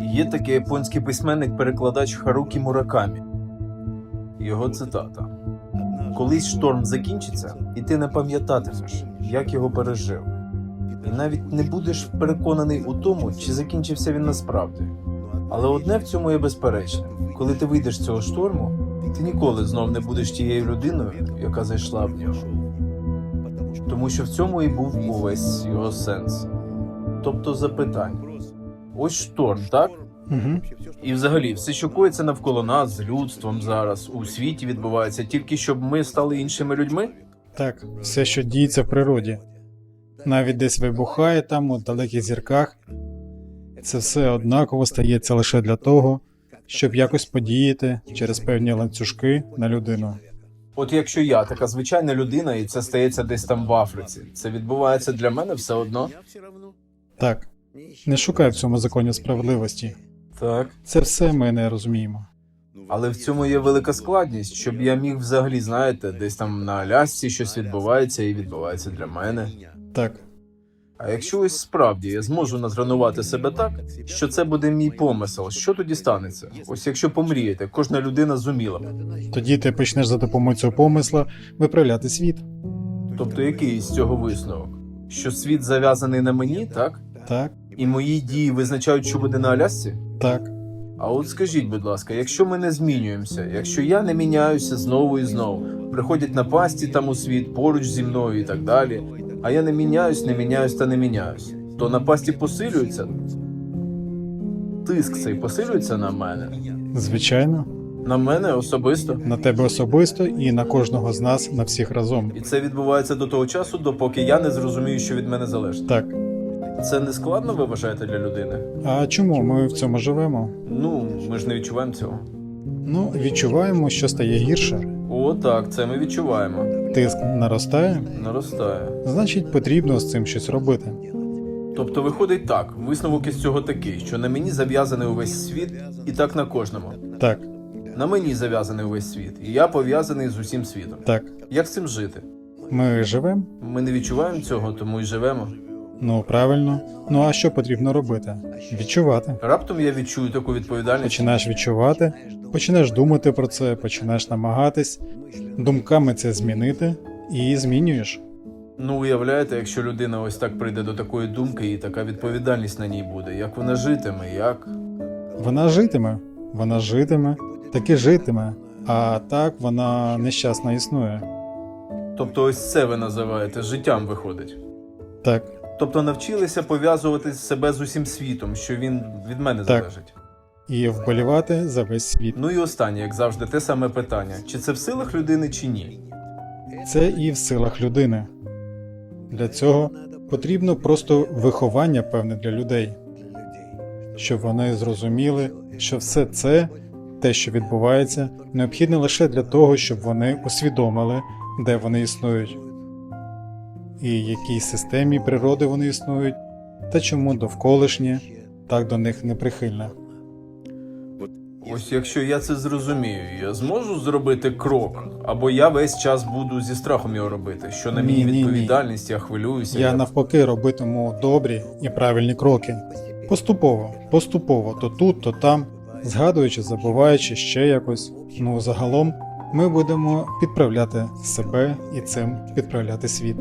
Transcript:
Є такий японський письменник-перекладач Харукі Муракамі. Його цитата: Колись шторм закінчиться, і ти не пам'ятатимеш, як його пережив. І навіть не будеш переконаний у тому, чи закінчився він насправді. Але одне в цьому є безперечне: коли ти вийдеш з цього шторму, ти ніколи знов не будеш тією людиною, яка зайшла в нього. Тому що в цьому і був увесь його сенс. Тобто запитання. Ось шторм, так? Угу. І взагалі, все, що коїться навколо нас з людством зараз у світі відбувається тільки щоб ми стали іншими людьми. Так, все, що діється в природі. Навіть десь вибухає там у далеких зірках. Це все однаково стається лише для того, щоб якось подіяти через певні ланцюжки на людину. От якщо я така звичайна людина, і це стається десь там в Африці, це відбувається для мене все одно. Так, не шукай в цьому законі справедливості. Так. Це все ми не розуміємо. Але в цьому є велика складність, щоб я міг взагалі, знаєте, десь там на Алясці щось відбувається і відбувається для мене. Так, А якщо ось справді я зможу натренувати себе так, що це буде мій помисел, що тоді станеться? Ось якщо помрієте, кожна людина зуміла б. тоді ти почнеш за допомогою цього помисла виправляти світ. Тобто який з цього висновок? Що світ зав'язаний на мені, так? Так, І мої дії визначають, що буде на Алясці? так. А от скажіть, будь ласка, якщо ми не змінюємося, якщо я не міняюся знову і знову, приходять напасті там у світ поруч зі мною і так далі, а я не міняюсь, не міняюсь та не міняюсь, то напасті посилюються. Тиск цей посилюється на мене, Звичайно, на мене особисто. на тебе особисто і на кожного з нас, на всіх разом. І це відбувається до того часу, допоки я не зрозумію, що від мене залежить. Так. Це не складно, ви вважаєте для людини? А чому ми в цьому живемо? Ну, ми ж не відчуваємо цього. Ну, відчуваємо, що стає гірше. О, так, це ми відчуваємо. Тиск наростає, Наростає. значить потрібно з цим щось робити. Тобто виходить так, висновок із цього такий, що на мені зав'язаний увесь світ, і так на кожному. Так, На мені зав'язаний увесь світ, і я пов'язаний з усім світом. так. Як з цим жити? Ми живемо? Ми не відчуваємо цього, тому й живемо. Ну, правильно. Ну а що потрібно робити? Відчувати. Раптом я відчую таку відповідальність. Починаєш відчувати, починаєш думати про це, починаєш намагатись, думками це змінити і змінюєш. Ну, уявляєте, якщо людина ось так прийде до такої думки, і така відповідальність на ній буде. Як вона житиме, як. Вона житиме, вона житиме, таки житиме, а так вона нещасно існує. Тобто, ось це ви називаєте життям виходить. Так, Тобто навчилися пов'язувати себе з усім світом, що він від мене Так. залежить. і вболівати за весь світ. Ну і останнє, як завжди, те саме питання: чи це в силах людини, чи ні? Це і в силах людини. Для цього потрібно просто виховання певне для людей, щоб вони зрозуміли, що все це, те, що відбувається, необхідне лише для того, щоб вони усвідомили, де вони існують, і якій системі природи вони існують, та чому довколишнє так до них неприхильне. Ось якщо я це зрозумію, я зможу зробити крок, або я весь час буду зі страхом його робити, що на ні. відповідальність, я хвилююся. Я навпаки робитиму добрі і правильні кроки. Поступово, поступово, то тут, то там, згадуючи, забуваючи ще якось. Ну загалом ми будемо підправляти себе і цим підправляти світ.